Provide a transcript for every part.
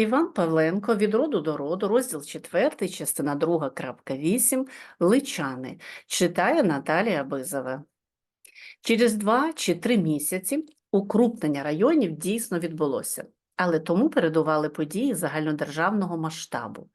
Іван Павленко від роду до роду, розділ 4, частина 2, крапка 8, Личани. Читає Наталія Бизова. Через два чи три місяці укрупнення районів дійсно відбулося, але тому передували події загальнодержавного масштабу.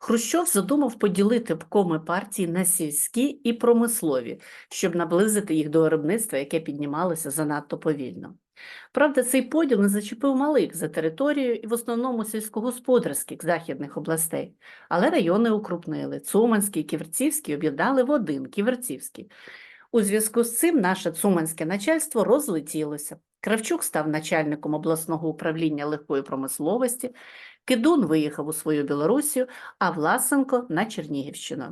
Хрущов задумав поділити обкоми партії на сільські і промислові, щоб наблизити їх до виробництва, яке піднімалося занадто повільно. Правда, цей поділ не зачепив малих за територією і в основному сільськогосподарських західних областей, але райони укрупнили. Цуманський Ківерцівський об'єднали в один Ківерцівський. У зв'язку з цим наше цуманське начальство розлетілося. Кравчук став начальником обласного управління легкої промисловості, Кидун виїхав у свою Білорусію, а Власенко на Чернігівщину.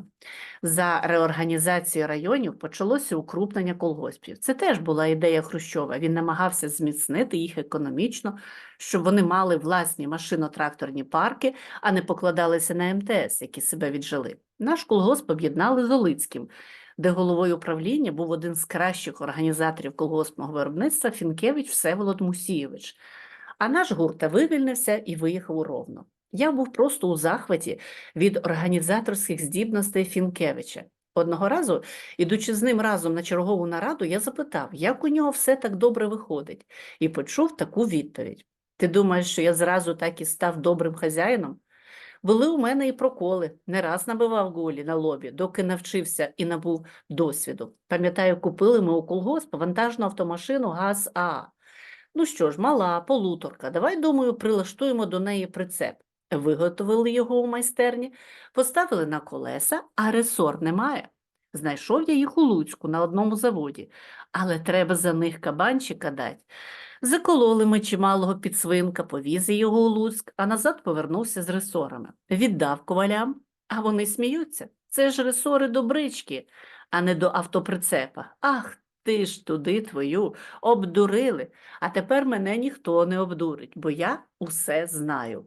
За реорганізацією районів почалося укрупнення колгоспів. Це теж була ідея Хрущова. Він намагався зміцнити їх економічно, щоб вони мали власні машино-тракторні парки, а не покладалися на МТС, які себе віджили. Наш колгосп об'єднали з Олицьким, де головою управління був один з кращих організаторів колгоспного виробництва Фінкевич Всеволод Мусійович. А наш гурта вивільнився і виїхав у Ровно. Я був просто у захваті від організаторських здібностей Фінкевича. Одного разу, ідучи з ним разом на чергову нараду, я запитав, як у нього все так добре виходить, і почув таку відповідь: Ти думаєш, що я зразу так і став добрим хазяїном? Були у мене і проколи, не раз набивав голі на лобі, доки навчився і набув досвіду. Пам'ятаю, купили ми у колгосп вантажну автомашину ГАЗ-А. Ну що ж, мала, полуторка, давай, думаю, прилаштуємо до неї прицеп. Виготовили його у майстерні, поставили на колеса, а ресор немає. Знайшов я їх у Луцьку на одному заводі, але треба за них кабанчика дати. Закололи ми чималого підсвинка, повіз його у Луцьк, а назад повернувся з ресорами. Віддав ковалям, а вони сміються. Це ж ресори до брички, а не до автоприцепа. Ах, ти ж туди твою обдурили, а тепер мене ніхто не обдурить, бо я усе знаю.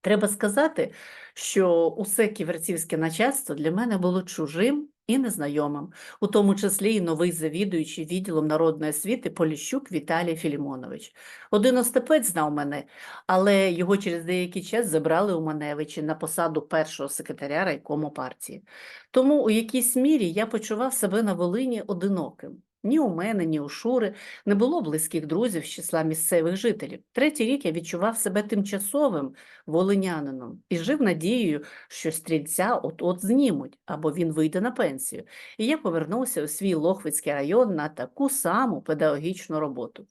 Треба сказати, що усе ківерцівське начальство для мене було чужим і незнайомим, у тому числі і новий завідуючий відділом народної освіти Поліщук Віталій Філімонович. Один остепець знав мене, але його через деякий час забрали у Маневичі на посаду першого секретаря райкому партії. Тому у якійсь мірі я почував себе на Волині одиноким. Ні у мене, ні у Шури не було близьких друзів з числа місцевих жителів. Третій рік я відчував себе тимчасовим волинянином і жив надією, що стрільця от-от знімуть, або він вийде на пенсію. І я повернувся у свій Лохвицький район на таку саму педагогічну роботу.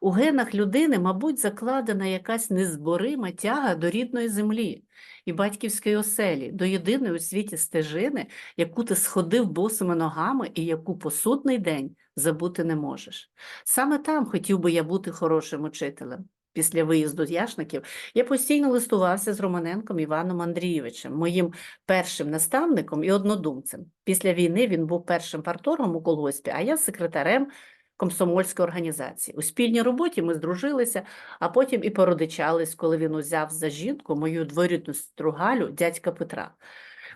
У генах людини, мабуть, закладена якась незборима тяга до рідної землі і батьківської оселі, до єдиної у світі стежини, яку ти сходив босими ногами і яку по судний день забути не можеш. Саме там хотів би я бути хорошим учителем. Після виїзду з Яшників я постійно листувався з Романенком Іваном Андрійовичем, моїм першим наставником і однодумцем. Після війни він був першим парторгом у колгоспі, а я секретарем комсомольської організації. У спільній роботі ми здружилися, а потім і породичались, коли він узяв за жінку мою дворідну стругалю дядька Петра.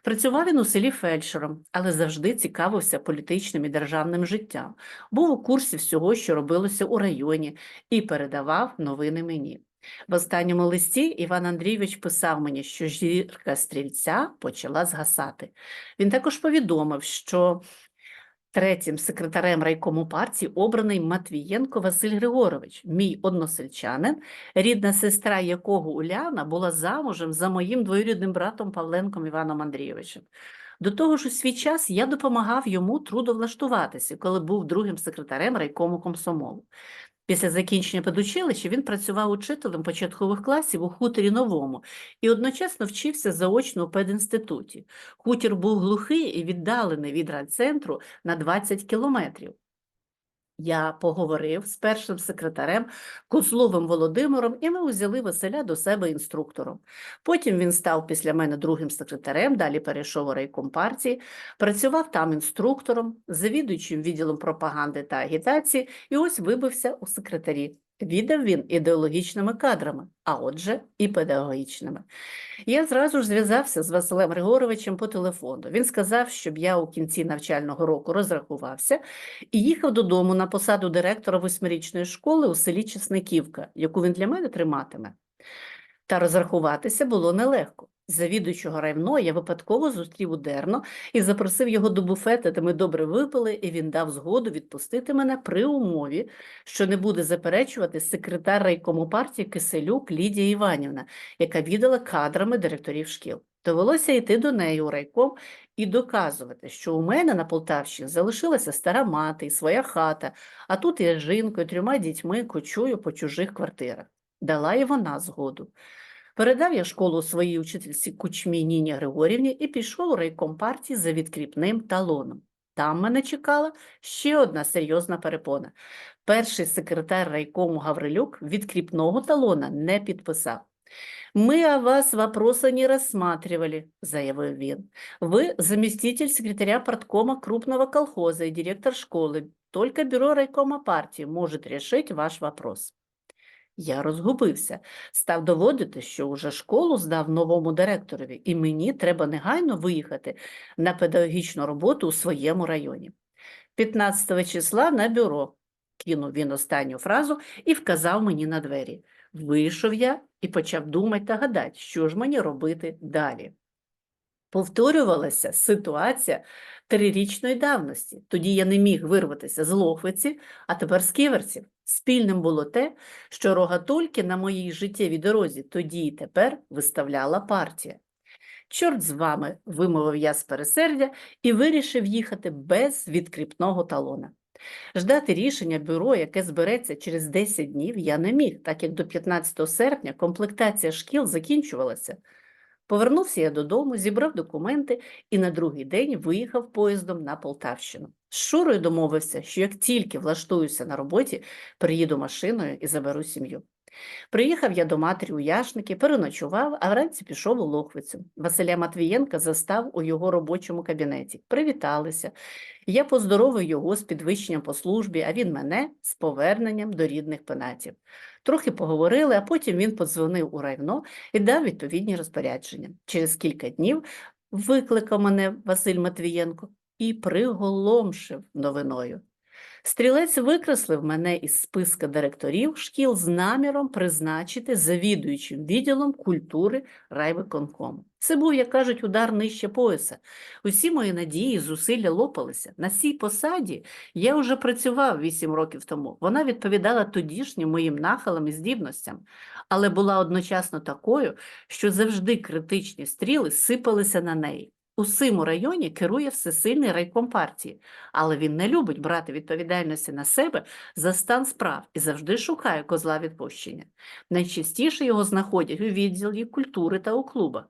Працював він у селі фельдшером, але завжди цікавився політичним і державним життям, був у курсі всього, що робилося у районі, і передавав новини мені. В останньому листі Іван Андрійович писав мені, що жірка стрільця почала згасати. Він також повідомив, що Третім секретарем райкому партії обраний Матвієнко Василь Григорович, мій односельчанин, рідна сестра якого Уляна була замужем за моїм двоюрідним братом Павленком Іваном Андрійовичем. До того ж, у свій час я допомагав йому трудовлаштуватися, коли був другим секретарем райкому комсомолу. Після закінчення педучилища він працював учителем початкових класів у хуторі новому і одночасно вчився заочно у пединституті. Хутір був глухий і віддалений від райцентру на 20 кілометрів. Я поговорив з першим секретарем Козловим Володимиром, і ми узяли Василя до себе інструктором. Потім він став після мене другим секретарем, далі перейшов у райком партії, працював там інструктором, завідуючим відділом пропаганди та агітації, і ось вибився у секретарі. Віддав він ідеологічними кадрами, а отже, і педагогічними. Я зразу ж зв'язався з Василем Григоровичем по телефону. Він сказав, щоб я у кінці навчального року розрахувався і їхав додому на посаду директора восьмирічної школи у селі Чесниківка, яку він для мене триматиме. Та розрахуватися було нелегко. Завідуючого райвно я випадково зустрів у Дерно і запросив його до буфета, де ми добре випили, і він дав згоду відпустити мене при умові, що не буде заперечувати секретар райкому партії Киселюк Лідія Іванівна, яка віддала кадрами директорів шкіл. Довелося йти до неї у райком і доказувати, що у мене на Полтавщині залишилася стара мати і своя хата, а тут я з жінкою, трьома дітьми кочую по чужих квартирах. Дала і вона згоду. Передав я школу своїй учительці Кучмі Ніні Григорівні і пішов у райком партії за відкріпним талоном. Там мене чекала ще одна серйозна перепона. Перший секретар райкому Гаврилюк відкріпного талона не підписав. «Мы о вас вопроса не рассматривали», – заявив він. «Вы заместитель секретаря парткома крупного колхоза и директор школы. Только бюро райкома партии может решить ваш вопрос». Я розгубився, став доводити, що уже школу здав новому директорові, і мені треба негайно виїхати на педагогічну роботу у своєму районі. 15 числа на бюро, кинув він останню фразу і вказав мені на двері. Вийшов я і почав думати та гадати, що ж мені робити далі. Повторювалася ситуація трирічної давності. Тоді я не міг вирватися з Лохвиці, а тепер з ківерців. Спільним було те, що рогатульки на моїй життєвій дорозі тоді і тепер виставляла партія. Чорт з вами, вимовив я з пересердя і вирішив їхати без відкріпного талона. Ждати рішення бюро, яке збереться через 10 днів, я не міг, так як до 15 серпня комплектація шкіл закінчувалася. Повернувся я додому, зібрав документи і на другий день виїхав поїздом на Полтавщину. З Шурою домовився, що як тільки влаштуюся на роботі, приїду машиною і заберу сім'ю. Приїхав я до матері у Яшники, переночував, а вранці пішов у Лохвицю. Василя Матвієнка застав у його робочому кабінеті. Привіталися. Я поздоровив його з підвищенням по службі, а він мене з поверненням до рідних пенатів. Трохи поговорили, а потім він подзвонив у райвно і дав відповідні розпорядження. Через кілька днів викликав мене Василь Матвієнко і приголомшив новиною. Стрілець викреслив мене із списка директорів шкіл з наміром призначити завідуючим відділом культури райвиконкому. Це був, як кажуть, удар нижче пояса. Усі мої надії, зусилля лопалися. На цій посаді я вже працював вісім років тому. Вона відповідала тодішнім моїм нахилам і здібностям, але була одночасно такою, що завжди критичні стріли сипалися на неї. У симу районі керує всесильний райком партії, але він не любить брати відповідальності на себе за стан справ і завжди шукає козла відпущення. Найчастіше його знаходять у відділі культури та у клубах.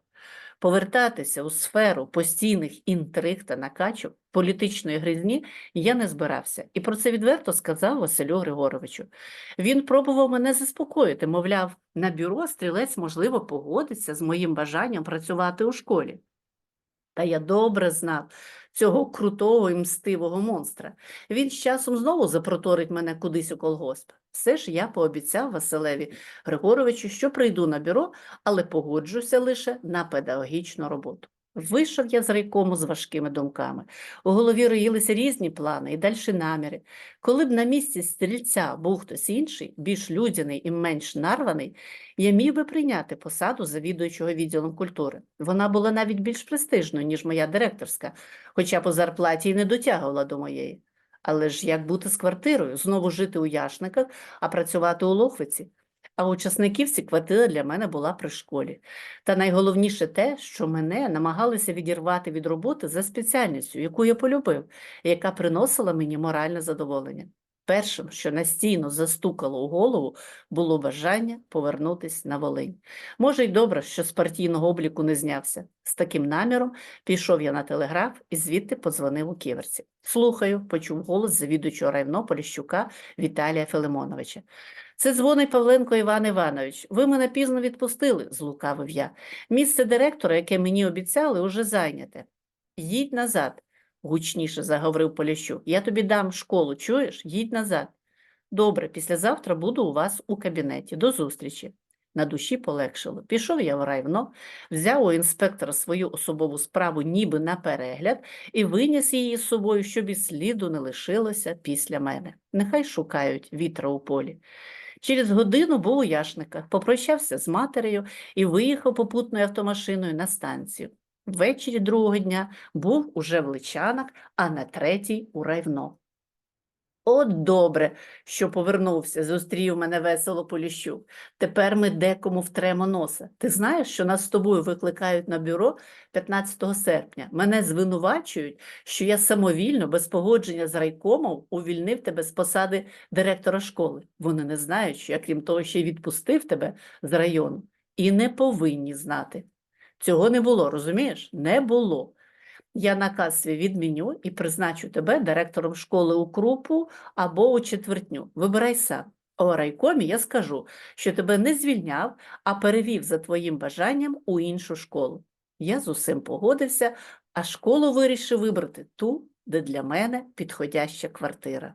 Повертатися у сферу постійних інтриг та накачок, політичної гризні я не збирався, і про це відверто сказав Василю Григоровичу. Він пробував мене заспокоїти, мовляв, на бюро стрілець, можливо, погодиться з моїм бажанням працювати у школі. Та я добре знав цього крутого і мстивого монстра. Він з часом знову запроторить мене кудись у колгосп. Все ж я пообіцяв Василеві Григоровичу, що прийду на бюро, але погоджуся лише на педагогічну роботу. Вийшов я з райкому з важкими думками. У голові роїлися різні плани і дальші наміри. Коли б на місці стрільця був хтось інший, більш людяний і менш нарваний, я міг би прийняти посаду завідуючого відділом культури. Вона була навіть більш престижною, ніж моя директорська, хоча по зарплаті й не дотягувала до моєї. Але ж як бути з квартирою, знову жити у Яшниках, а працювати у Лохвиці? А у Часниківці квартира для мене була при школі. Та найголовніше те, що мене намагалися відірвати від роботи за спеціальністю, яку я полюбив, яка приносила мені моральне задоволення. Першим, що настійно застукало у голову, було бажання повернутися на Волинь. Може, й добре, що з партійного обліку не знявся. З таким наміром пішов я на телеграф і звідти подзвонив у ківерці. Слухаю, почув голос завідуючого райвно Поліщука Віталія Филимоновича. Це дзвонить Павленко Іван Іванович. Ви мене пізно відпустили, злукавив я. Місце директора, яке мені обіцяли, уже зайняте. Їдь назад, гучніше заговорив Поліщук. Я тобі дам школу, чуєш? Їдь назад. Добре, післязавтра буду у вас у кабінеті. До зустрічі. На душі полегшило. Пішов я в райвно, взяв у інспектора свою особову справу ніби на перегляд і виніс її з собою, щоб і сліду не лишилося після мене. Нехай шукають вітра у полі. Через годину був у Яшниках, попрощався з матерею і виїхав попутною автомашиною на станцію. Ввечері другого дня був уже в Личанах, а на третій у Райвно. От добре, що повернувся, зустрів мене весело Поліщук. Тепер ми декому втремо носа. Ти знаєш, що нас з тобою викликають на бюро 15 серпня. Мене звинувачують, що я самовільно, без погодження з райкомом, увільнив тебе з посади директора школи. Вони не знають, що я, крім того, ще й відпустив тебе з району. І не повинні знати. Цього не було, розумієш? Не було. Я наказ свій відміню і призначу тебе директором школи у Крупу або у четвертню. Вибирай сам. У райкомі я скажу, що тебе не звільняв, а перевів за твоїм бажанням у іншу школу. Я з усім погодився, а школу вирішив вибрати ту, де для мене підходяща квартира.